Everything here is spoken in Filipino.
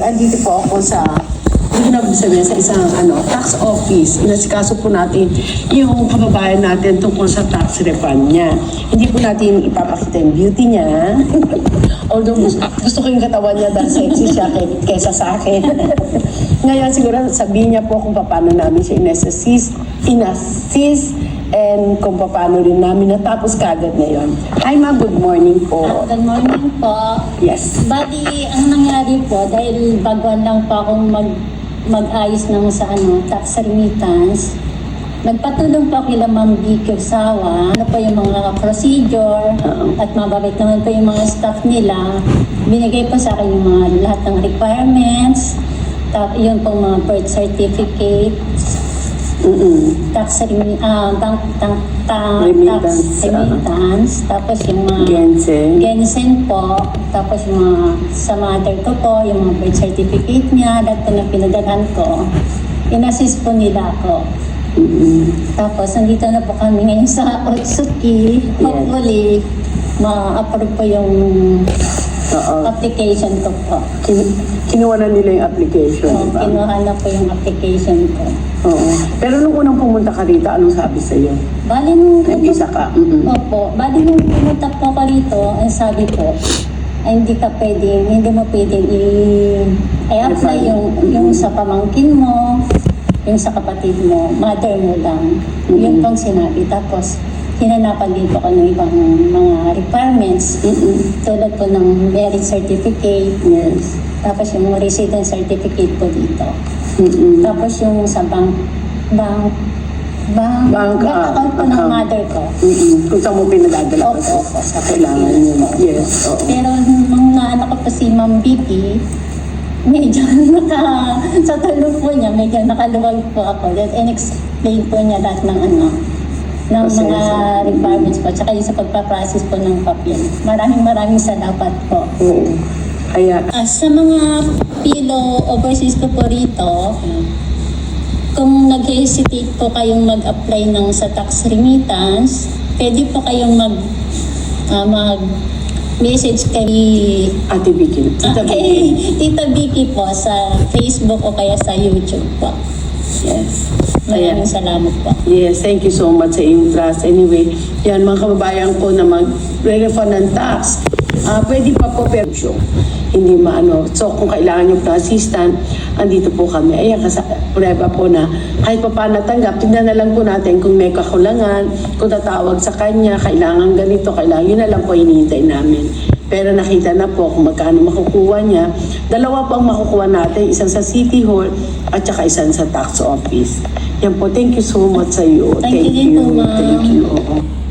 Andito po ako sa na sabihin sa isang ano, tax office. Inasikaso po natin yung kababayan natin tungkol sa tax refund niya. Hindi po natin ipapakita yung beauty niya. Although gusto, ko yung katawan niya dahil sexy siya kay, kesa sa akin. Ngayon siguro sabihin niya po kung paano namin siya inassist, inassist and kung paano rin namin natapos kagad ngayon. Hi ma'am, good morning po. Good morning po. Yes. Bali, ang nangyari po, dahil baguan lang po akong mag, mag-ayos ng sa ano, tax remittance, nagpatulong po kila Ma'am Vicky Sawa, ano po yung mga procedure, at mababait naman po yung mga staff nila. Binigay po sa akin yung mga lahat ng requirements, tap, yun pong mga birth certificate, Mm-mm. tax remi- ah, bank, tank, ta, Remittance, tax remittance, tapos yung mga Gensen. Gensen po, tapos yung mga sa mother ko po, yung mga birth certificate niya, lahat po na pinadalhan ko, inassist po nila ako. Mm-mm. Tapos, nandito na po kami ngayon sa Otsuki. Hopefully, ma-approve po yung Oo. application ko po. Kin- kinuha na nila yung application, So, di ba? kinuha na po yung application ko. Oo. Pero nung unang pumunta ka rito, anong sabi sa'yo? Bali nung... Nag-isa ka? Mm-mm. Opo. Bali nung pumunta po ako rito, ang sabi ko, ay hindi ka pwedeng, hindi mo pwedeng i- i-apply yung, yung sa pamangkin mo, yung sa kapatid mo, mother mo lang. Yun pong sinabi. Tapos, hinanapan din po ako ng ibang mga requirements. Mm-mm. Tulad po ng marriage certificate, Yes. tapos yung resident certificate po dito. Mm-mm. Tapos yung sa bank, bank, bank, Bank, bank ah, account po ng account. mother ko. Mm-mm. Kung saan mo pinadadala Opo, kasi opo, sa kailangan yun. po. Yes, oo. Pero nung naanak ko pa si Ma'am Vicky, medyo naka, sa tulog po niya, medyo nakaluwag po ako. Then, in-explain po niya lahat ng ano, ng mga requirements po, tsaka yung sa pagpaprocess po ng papel. Maraming maraming salamat po. Oo. Kaya, Ah, sa mga pilo overseas ko po rito, kung nag-hesitate po kayong mag-apply ng sa tax remittance, pwede po kayong mag ah, mag message kay Ate Vicky. ah, Tita kay Vicky. Tita Vicky po sa Facebook o kaya sa YouTube po. Yes. Kaya, Maraming salamat po. Yes, thank you so much sa iyong trust. Anyway, yan mga kababayan ko na mag-refund ng tax. Ah, pwede pa po pero sure, hindi maano. So kung kailangan nyo pa assistant, andito po kami. Ayan, kasi prueba po na kahit pa paano natanggap, tignan na lang po natin kung may kakulangan, kung tatawag sa kanya, kailangan ganito, kailangan, yun na lang po hinihintay namin. Pero nakita na po kung magkano makukuha niya. Dalawa po ang makukuha natin, isang sa City Hall at saka isang sa tax office. Yan po, thank you so much sa iyo. Thank you din po, ma'am. Thank you. Oo.